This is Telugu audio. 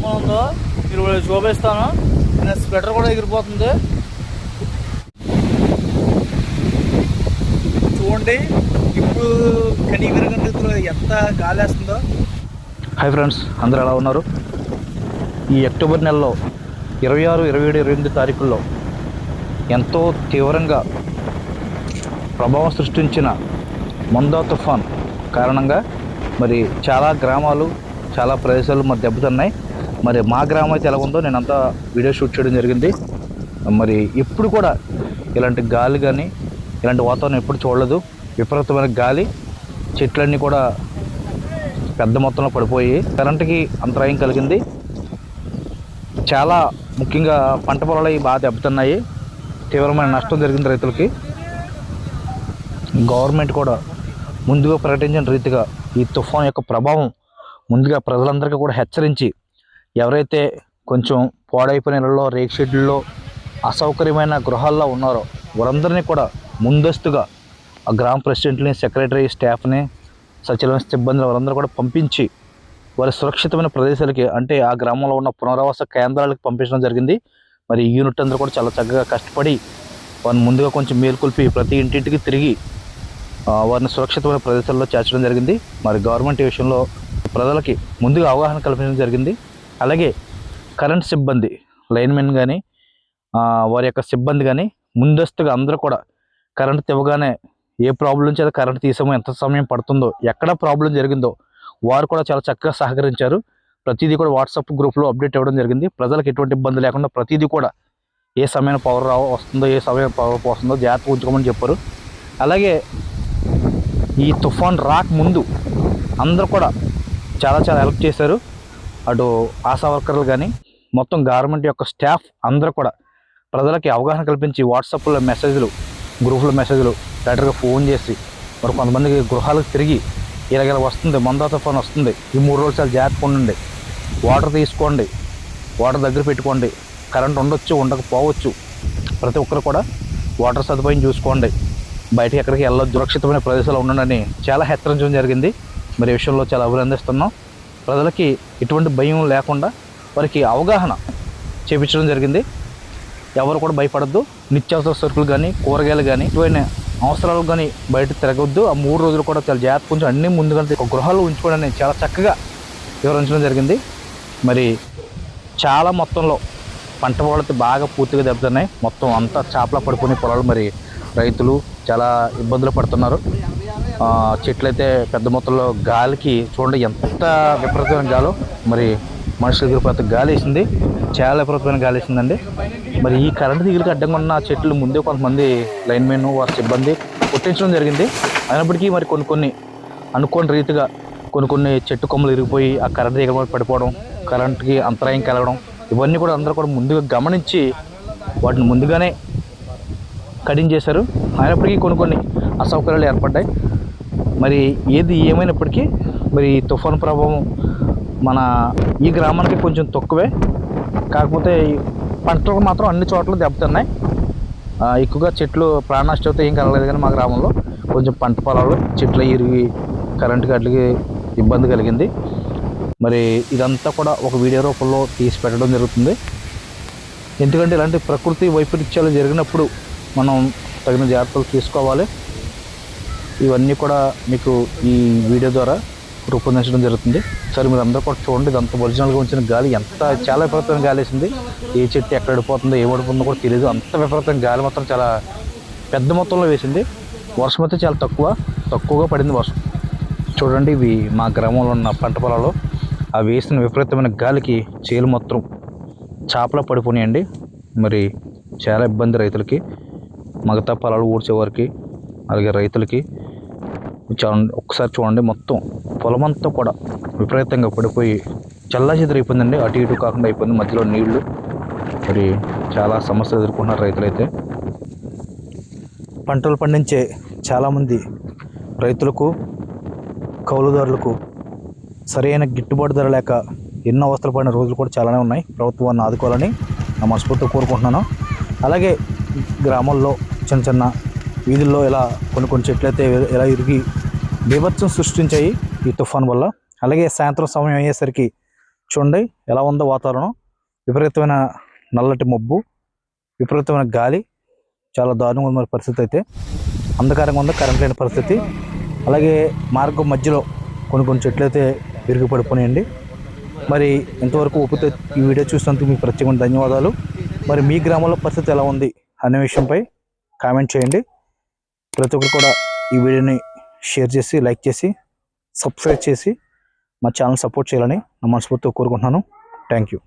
ఎలా ఉందో మీరు చూపిస్తాను. నేను స్వెటర్ కూడా ఎగిరిపోతుంది. చూడండి ఇప్పుడు కనీవిరగంలో ఎంత గాలి వేస్తుందో హాయ్ ఫ్రెండ్స్ అందరూ ఎలా ఉన్నారు? ఈ అక్టోబర్ నెలలో ఇరవై ఆరు ఇరవై ఏడు ఇరవై ఎనిమిది తారీఖుల్లో ఎంతో తీవ్రంగా ప్రభావం సృష్టించిన మందా తుఫాన్ కారణంగా మరి చాలా గ్రామాలు చాలా ప్రదేశాలు మరి దెబ్బతిన్నాయి. మరి మా గ్రామం అయితే ఎలా ఉందో నేను అంతా వీడియో షూట్ చేయడం జరిగింది. మరి ఇప్పుడు కూడా ఇలాంటి గాలి కానీ ఇలాంటి వాతావరణం ఎప్పుడు చూడలేదు. విపరీతమైన గాలి చెట్లన్నీ కూడా పెద్ద మొత్తంలో పడిపోయి కరెంటుకి అంతరాయం కలిగింది. చాలా ముఖ్యంగా పంట పొలాలు బాగా దెబ్బతున్నాయి. తీవ్రమైన నష్టం జరిగింది రైతులకి. గవర్నమెంట్ కూడా ముందుగా ప్రకటించిన రీతిగా ఈ తుఫాన్ యొక్క ప్రభావం ముందుగా ప్రజలందరికీ కూడా హెచ్చరించి ఎవరైతే కొంచెం పాడైపోయిన ఇళ్ళలో రేక్ షెడ్లలో అసౌకర్యమైన గృహాల్లో ఉన్నారో వారందరినీ కూడా ముందస్తుగా ఆ గ్రామ ప్రెసిడెంట్ని సెక్రటరీ స్టాఫ్ని సచివాలయ సిబ్బందిని వారందరూ కూడా పంపించి వారి సురక్షితమైన ప్రదేశాలకి అంటే ఆ గ్రామంలో ఉన్న పునరావాస కేంద్రాలకు పంపించడం జరిగింది. మరి యూనిట్ అందరూ కూడా చాలా చక్కగా కష్టపడి వారిని ముందుగా కొంచెం మేల్కొల్పి ప్రతి ఇంటింటికి తిరిగి వారిని సురక్షితమైన ప్రదేశాల్లో చేర్చడం జరిగింది. మరి గవర్నమెంట్ ఈ విషయంలో ప్రజలకి ముందుగా అవగాహన కల్పించడం జరిగింది. అలాగే కరెంట్ సిబ్బంది లైన్మెన్ కానీ వారి యొక్క సిబ్బంది కానీ ముందస్తుగా అందరూ కూడా కరెంట్ తివ్వగానే ఏ ప్రాబ్లం చేత కరెంట్ తీసామో ఎంత సమయం పడుతుందో ఎక్కడ ప్రాబ్లం జరిగిందో వారు కూడా చాలా చక్కగా సహకరించారు. ప్రతిదీ కూడా వాట్సాప్ గ్రూప్లో అప్డేట్ ఇవ్వడం జరిగింది. ప్రజలకు ఎటువంటి ఇబ్బంది లేకుండా ప్రతిదీ కూడా ఏ సమయం పవర్ రావ వస్తుందో ఏ సమయం పవర్ పోస్తుందో జాగ్రత్త ఉంచుకోమని చెప్పారు. అలాగే ఈ తుఫాన్ రాక ముందు అందరూ కూడా చాలా చాలా హెల్ప్ చేశారు. అటు ఆశా వర్కర్లు కానీ మొత్తం గవర్నమెంట్ యొక్క స్టాఫ్ అందరూ కూడా ప్రజలకి అవగాహన కల్పించి వాట్సాప్లో మెసేజ్లు గ్రూపులో మెసేజ్లు డైరెక్ట్గా ఫోన్ చేసి మరి కొంతమందికి గృహాలకు తిరిగి ఇలాగ వస్తుంది మందా తుఫాన్ వస్తుంది ఈ మూడు రోజులు చాలా జాగ్రత్తగా ఉండండి. వాటర్ తీసుకోండి వాటర్ దగ్గర పెట్టుకోండి కరెంట్ ఉండొచ్చు ఉండకపోవచ్చు ప్రతి ఒక్కరు కూడా వాటర్ సదుపాయం చూసుకోండి. బయటకి ఎక్కడికి వెళ్ళ సురక్షితమైన ప్రదేశాలు ఉండండి చాలా హెచ్చరించడం జరిగింది. మరి ఈ విషయంలో చాలా అభినందిస్తున్నాం. ప్రజలకి ఎటువంటి భయం లేకుండా వారికి అవగాహన చేపించడం జరిగింది. ఎవరు కూడా భయపడద్దు. నిత్యావసర సరుకులు కానీ కూరగాయలు కానీ ఇటువంటి అవసరాలు కానీ బయట తిరగవద్దు ఆ మూడు రోజులు కూడా చాలా జాగ్రత్త కొంచెం అన్నీ ముందుగా ఒక గృహాలు ఉంచుకోవడానికి చాలా చక్కగా వివరించడం జరిగింది. మరి చాలా మొత్తంలో పంట పొలాలతో బాగా పూర్తిగా దెబ్బతున్నాయి. మొత్తం అంతా చేపల పడుకునే పొలాలు మరి రైతులు చాలా ఇబ్బందులు పడుతున్నారు. చెట్లయితే పెద్ద మొత్తంలో గాలికి చూడండి ఎంత విపరీతమైన గాలో. మరి మనుషులకి పెద్ద గాలి వేసింది. చాలా విపరీతమైన గాలి వేసిందండి. మరి ఈ కరెంటు దిగులకి అడ్డంగా ఉన్న చెట్లు ముందే కొంతమంది లైన్మెన్ వారి సిబ్బంది కొట్టించడం జరిగింది. అయినప్పటికీ మరి కొన్ని కొన్ని అనుకోని రీతిగా కొన్ని కొన్ని చెట్టు కొమ్మలు ఇరిగిపోయి ఆ కరెంట్ తీగల పడిపోవడం కరెంట్కి అంతరాయం కలగడం ఇవన్నీ కూడా అందరూ కూడా ముందుగా గమనించి వాటిని ముందుగానే కడింగ్ చేశారు. అయినప్పటికీ కొన్ని కొన్ని అసౌకర్యాలు ఏర్పడ్డాయి. మరి ఏది ఏమైనప్పటికీ మరి తుఫాను ప్రభావం మన ఈ గ్రామానికి కొంచెం తక్కువే. కాకపోతే పంటలు పంటలకు మాత్రం అన్ని చోట్ల దెబ్బతిన్నాయి. ఎక్కువగా చెట్లు ప్రాణాష్టత ఏం కలగలేదు కానీ మా గ్రామంలో కొంచెం పంట పొలాలు చెట్లు ఇరిగి కరెంటు గట్లకి ఇబ్బంది కలిగింది. మరి ఇదంతా కూడా ఒక వీడియో రూపంలో తీసి పెట్టడం జరుగుతుంది. ఎందుకంటే ఇలాంటి ప్రకృతి వైపరీత్యాలు జరిగినప్పుడు మనం తగిన జాగ్రత్తలు తీసుకోవాలి. ఇవన్నీ కూడా మీకు ఈ వీడియో ద్వారా రూపొందించడం జరుగుతుంది. సరే మీరు అందరూ కూడా చూడండి. ఇదంతా ఒరిజినల్గా ఉంచిన గాలి. ఎంత చాలా విపరీతమైన గాలి వేసింది. ఏ చెట్టు ఎక్కడ పడిపోతుందో ఏ పడిపోతుందో కూడా తెలియదు అంత విపరీతమైన గాలి మాత్రం చాలా పెద్ద మొత్తంలో వేసింది. వర్షం అయితే చాలా తక్కువ. తక్కువగా పడింది వర్షం. చూడండి ఇవి మా గ్రామంలో ఉన్న పంట పొలాల్లో ఆ వేసిన విపరీతమైన గాలికి చేలు మొత్తం చేపల పడిపోయాయండి మరి చాలా ఇబ్బంది రైతులకి. మగతా పొలాలు ఊడ్చేవారికి అలాగే రైతులకి చూడండి ఒకసారి చూడండి మొత్తం పొలమంతా కూడా విపరీతంగా పడిపోయి చల్లా అయిపోయిందండి. అటు ఇటు కాకుండా అయిపోయింది మధ్యలో నీళ్ళు. మరి చాలా సమస్యలు ఎదుర్కొంటున్నారు రైతులైతే. పంటలు పండించే చాలామంది రైతులకు కౌలుదారులకు సరైన గిట్టుబాటు ధర లేక ఎన్నో అవస్థలు పడిన రోజులు కూడా చాలానే ఉన్నాయి. ప్రభుత్వాన్ని ఆదుకోవాలని నా మనస్ఫూర్తిగా కోరుకుంటున్నాను. అలాగే గ్రామాల్లో చిన్న చిన్న వీధుల్లో ఇలా కొన్ని కొన్ని చెట్లు అయితే ఇలా ఇరిగి బీభత్సం సృష్టించాయి ఈ తుఫాన్ వల్ల. అలాగే సాయంత్రం సమయం అయ్యేసరికి చూడండి ఎలా ఉందో వాతావరణం. విపరీతమైన నల్లటి మబ్బు విపరీతమైన గాలి చాలా దారుణంగా ఉన్న మరి పరిస్థితి అయితే. అంధకారంగా ఉంది కరెంట్ లేని పరిస్థితి. అలాగే మార్గం మధ్యలో కొన్ని కొన్ని చెట్లు అయితే విరిగి పడిపోయాయండి మరి ఇంతవరకు ఒప్పుతో ఈ వీడియో చూసినందుకు మీకు ప్రత్యేకమైన ధన్యవాదాలు. మరి మీ గ్రామంలో పరిస్థితి ఎలా ఉంది అనే విషయంపై కామెంట్ చేయండి. ప్రతి ఒక్కరు కూడా ఈ వీడియోని షేర్ చేసి లైక్ చేసి సబ్స్క్రైబ్ చేసి మా ఛానల్ సపోర్ట్ చేయాలని నా మనస్ఫూర్తిగా కోరుకుంటున్నాను. Thank you.